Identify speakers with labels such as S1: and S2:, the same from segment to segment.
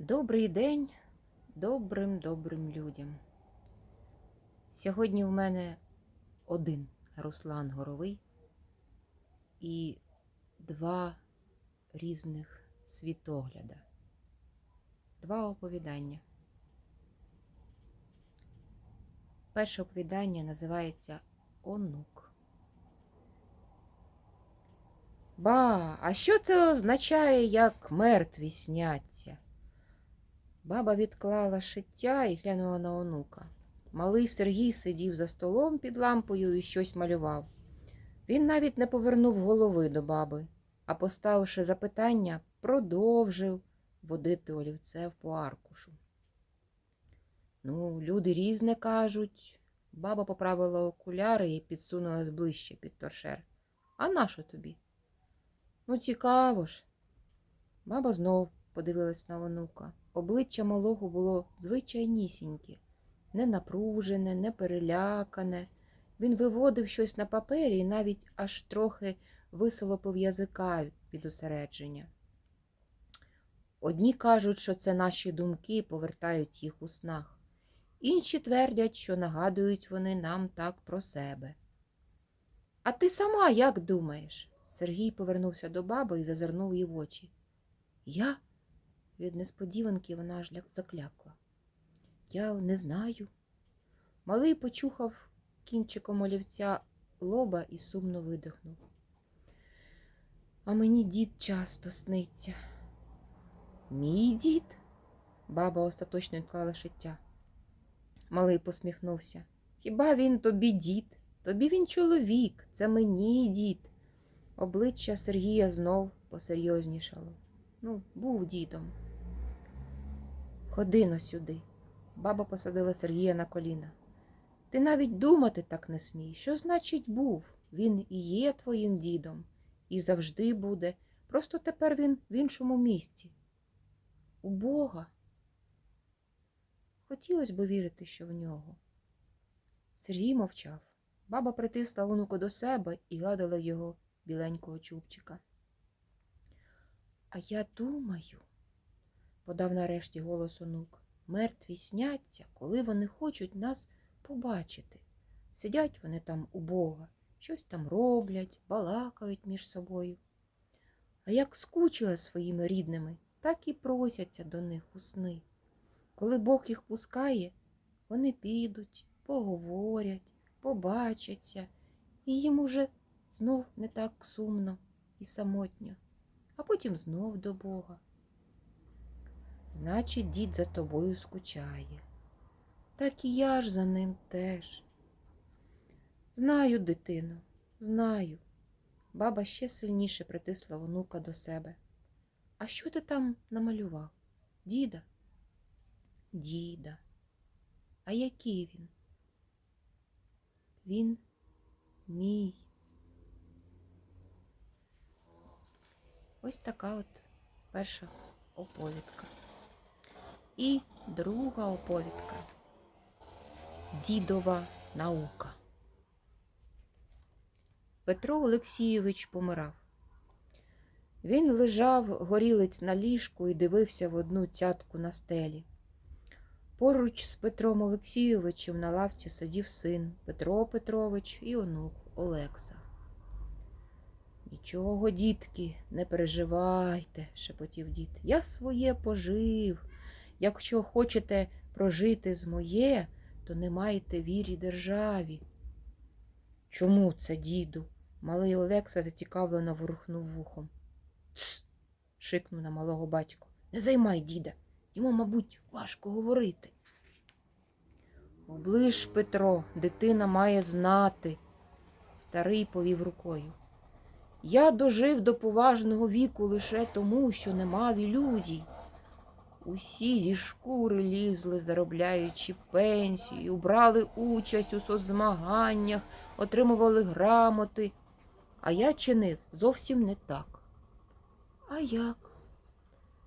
S1: Добрий день добрим добрим людям. Сьогодні в мене один Руслан Горовий і два різних світогляда, два оповідання. Перше оповідання називається Онук. Ба, а що це означає, як мертві сняться? Баба відклала шиття і глянула на онука. Малий Сергій сидів за столом під лампою і щось малював. Він навіть не повернув голови до баби, а, поставивши запитання, продовжив водити олівцев по аркушу. Ну, люди різне кажуть. Баба поправила окуляри і підсунулась ближче під торшер. А нащо тобі? Ну, цікаво ж. Баба знов подивилась на онука. Обличчя малого було звичайнісіньке, не напружене, не перелякане. Він виводив щось на папері і навіть аж трохи висолопив язика від усередження. Одні кажуть, що це наші думки повертають їх у снах, інші твердять, що нагадують вони нам так про себе. А ти сама як думаєш? Сергій повернувся до баби і зазирнув їй в очі. Я? Від несподіванки вона аж заклякла. Я не знаю. Малий почухав кінчиком олівця лоба і сумно видихнув. А мені дід часто сниться. Мій дід? Баба остаточно відклала шиття. Малий посміхнувся. Хіба він тобі дід? Тобі він чоловік, це мені дід. Обличчя Сергія знов посерйознішало. Ну, був дідом. Ходи но сюди. Баба посадила Сергія на коліна. Ти навіть думати так не смій. Що значить був? Він і є твоїм дідом, і завжди буде. Просто тепер він в іншому місці. У Бога. Хотілося б вірити, що в нього. Сергій мовчав. Баба притисла онуку до себе і гладила його біленького чубчика. А я думаю, подав нарешті голос онук, мертві сняться, коли вони хочуть нас побачити. Сидять вони там у Бога, щось там роблять, балакають між собою. А як скучила своїми рідними, так і просяться до них у сни. Коли Бог їх пускає, вони підуть, поговорять, побачаться, і їм уже знов не так сумно і самотньо, а потім знов до Бога. Значить, дід за тобою скучає. Так і я ж за ним теж. Знаю, дитино, знаю. Баба ще сильніше притисла онука до себе. А що ти там намалював? Діда? Діда. А який він? Він мій. Ось така от перша оповідка. І друга оповідка. Дідова наука. Петро Олексійович помирав. Він лежав горілиць на ліжку і дивився в одну цятку на стелі. Поруч з Петром Олексійовичем на лавці сидів син Петро Петрович і онук Олекса. Нічого, дітки, не переживайте, шепотів дід. Я своє пожив. Якщо хочете прожити з моє, то не маєте вірі державі. Чому це, діду? Малий Олекса зацікавлено ворухнув вухом. Тс. шикнув на малого батько. Не займай діда. Йому, мабуть, важко говорити. Оближ, Петро, дитина має знати. Старий повів рукою. Я дожив до поважного віку лише тому, що не мав ілюзій. Усі зі шкури лізли, заробляючи пенсію, брали участь у соцзмаганнях, отримували грамоти. А я чинив зовсім не так. А як?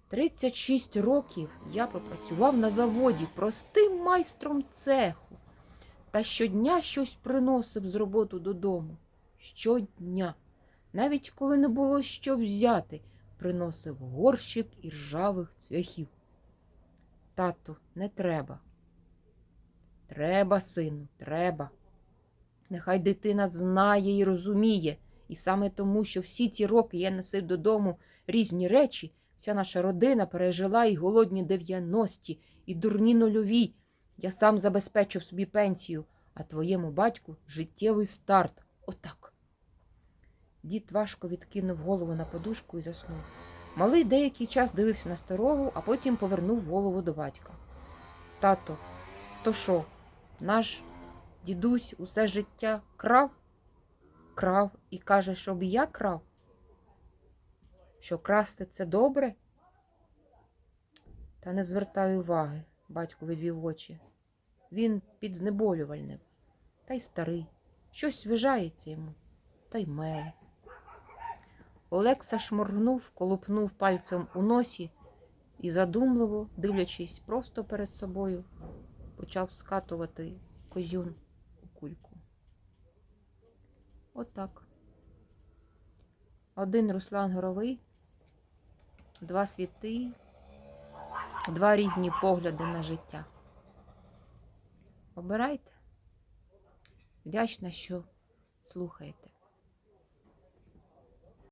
S1: 36 років я пропрацював на заводі простим майстром цеху та щодня щось приносив з роботи додому. Щодня. Навіть коли не було що взяти, приносив горщик і ржавих цвяхів. Тату, не треба. Треба, сину, треба. Нехай дитина знає і розуміє. І саме тому, що всі ці роки я носив додому різні речі, вся наша родина пережила і голодні 90-ті, і дурні нульові. Я сам забезпечив собі пенсію, а твоєму батьку життєвий старт. Отак. Дід важко відкинув голову на подушку і заснув. Малий деякий час дивився на старого, а потім повернув голову до батька. Тато, то що, наш дідусь усе життя крав? Крав і каже, щоб я крав? Що красти це добре? Та не звертай уваги, батько відвів очі. Він підзнеболювальним, та й старий. Щось вижається йому, та й меле. Олекса шморгнув, колупнув пальцем у носі і задумливо, дивлячись просто перед собою, почав скатувати козюн у кульку. Отак. Один Руслан Горовий, два світи, два різні погляди на життя. Обирайте. Вдячна, що слухаєте.